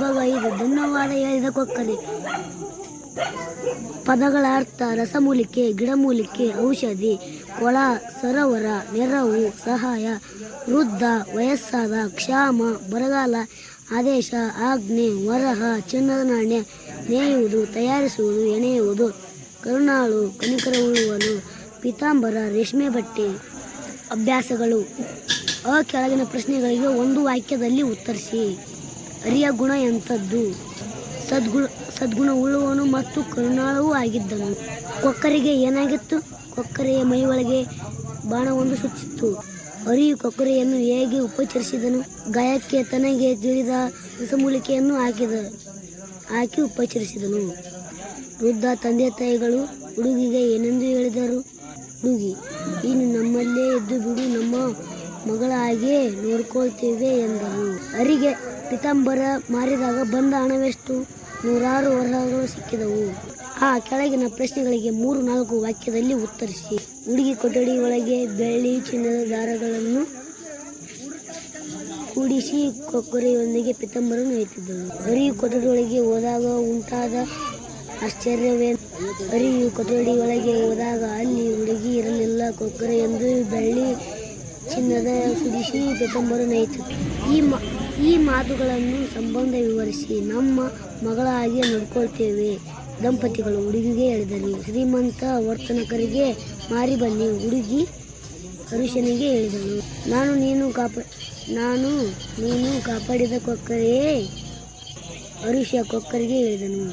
ಭಾಗ ಧನ್ಯವಾದ ಹೇಳಿದ ಕೊಕ್ಕರೆ ಪದಗಳ ಅರ್ಥ ರಸಮೂಲಿಕೆ, ಗಿಡಮೂಲಿಕೆ, ಔಷಧಿ, ಕೊಳ, ಸರೋವರ, ನೆರವು, ಸಹಾಯ, ವೃದ್ಧ, ವಯಸ್ಸಾದ, ಕ್ಷಾಮ, ಬರಗಾಲ, ಆದೇಶ, ಆಜ್ಞೆ, ವರಹ, ಚಿನ್ನದ ನಾಣ್ಯ, ನೇಯುವುದು, ತಯಾರಿಸುವುದು, ಎಣೆಯುವುದು, ಕರುಣಾಳು, ಕನಿಕರ ಉಳುವಲು, ಪೀತಾಂಬರ, ರೇಷ್ಮೆ ಬಟ್ಟೆ, ಅಭ್ಯಾಸಗಳು. ಆ ಕೆಳಗಿನ ಪ್ರಶ್ನೆಗಳಿಗೆ ಒಂದು ವಾಕ್ಯದಲ್ಲಿ ಉತ್ತರಿಸಿ. ಅರಿಯ ಗುಣ ಎಂಥದ್ದು? ಸದ್ಗುಣ ಸದ್ಗುಣ ಉಳ್ಳುವನು ಮತ್ತು ಕರುಣಾಳವೂ ಆಗಿದ್ದನು. ಕೊಕ್ಕರಿಗೆ ಏನಾಗಿತ್ತು? ಕೊಕ್ಕರೆಯ ಮೈಯೊಳಗೆ ಬಾಣವೊಂದು ಸುತ್ತಿತ್ತು. ಹರಿಯು ಕೊಕ್ಕರೆಯನ್ನು ಹೇಗೆ ಉಪಚರಿಸಿದನು? ಗಾಯಕ್ಕೆ ತನಗೆ ತಿಳಿದ ರಸಮೂಲಿಕೆಯನ್ನು ಹಾಕಿದ, ಹಾಕಿ ಉಪಚರಿಸಿದನು. ವೃದ್ಧ ತಂದೆ ತಾಯಿಗಳು, ಹುಡುಗಿಗೆ ಏನೆಂದು ಹೇಳಿದರು? ಹುಡುಗಿ ಇನ್ನು ನಮ್ಮಲ್ಲೇ ಎದ್ದು ಬಿಡು, ನಮ್ಮ ಮಗಳ ಹಾಗೆ ನೋಡ್ಕೊಳ್ತೇವೆ ಎಂದರು ಅರಿಗೆ ಪಿತಾಂಬರ ಮಾರಿದಾಗ ಬಂದ ಹಣವೆಷ್ಟು? ನೂರಾರು ವರ್ಷಗಳು ಸಿಕ್ಕಿದವು. ಆ ಕೆಳಗಿನ ಪ್ರಶ್ನೆಗಳಿಗೆ ಮೂರು ನಾಲ್ಕು ವಾಕ್ಯದಲ್ಲಿ ಉತ್ತರಿಸಿ. ಹುಡುಗಿ ಕೊಠಡಿ ಒಳಗೆ ಬೆಳ್ಳಿ ಚಿನ್ನದ ದಾರಗಳನ್ನು ಕೂಡಿಸಿ ಕೊಕ್ಕರೆಯೊಂದಿಗೆ ಪಿತಂಬರನ್ನು ನೇಯುತ್ತಿದ್ದಳು ಅರಿಯು ಕೊಠಡಿಯೊಳಗೆ ಹೋದಾಗ ಉಂಟಾದ ಆಶ್ಚರ್ಯವೇ? ಅರಿಯು ಒಳಗೆ ಹೋದಾಗ ಅಲ್ಲಿ ಹುಡುಗಿ ಇರಲಿಲ್ಲ. ಕೊಕ್ಕರೆ ಎಂದು ಬೆಳ್ಳಿ ಚಿನ್ನದ ಕುದಿಸಿ ಪಿತಾಂಬರ ನೇಯುತ್ತಿತ್ತು ಈ ಮಾ, ಈ ಮಾತುಗಳನ್ನು ಸಂಬಂಧ ವಿವರಿಸಿ ನಮ್ಮ ಮಗಳಾಗಿ ನೋಡ್ಕೊಳ್ತೇವೆ. ದಂಪತಿಗಳು ಹುಡುಗಿಗೆ ಹೇಳಿದರು ಶ್ರೀಮಂತ ವರ್ತನಕರಿಗೆ ಮಾರಿ ಬನ್ನಿ. ಹುಡುಗಿ ಅರುಷನಿಗೆ ಹೇಳಿದಳು. ನಾನು ನೀನು ಕಾಪ, ನಾನು ನೀನು ಕಾಪಾಡಿದ ಕೊಕ್ಕರೆಯೇ ಅರುಷ ಕೊಕ್ಕರಿಗೆ ಹೇಳಿದನು.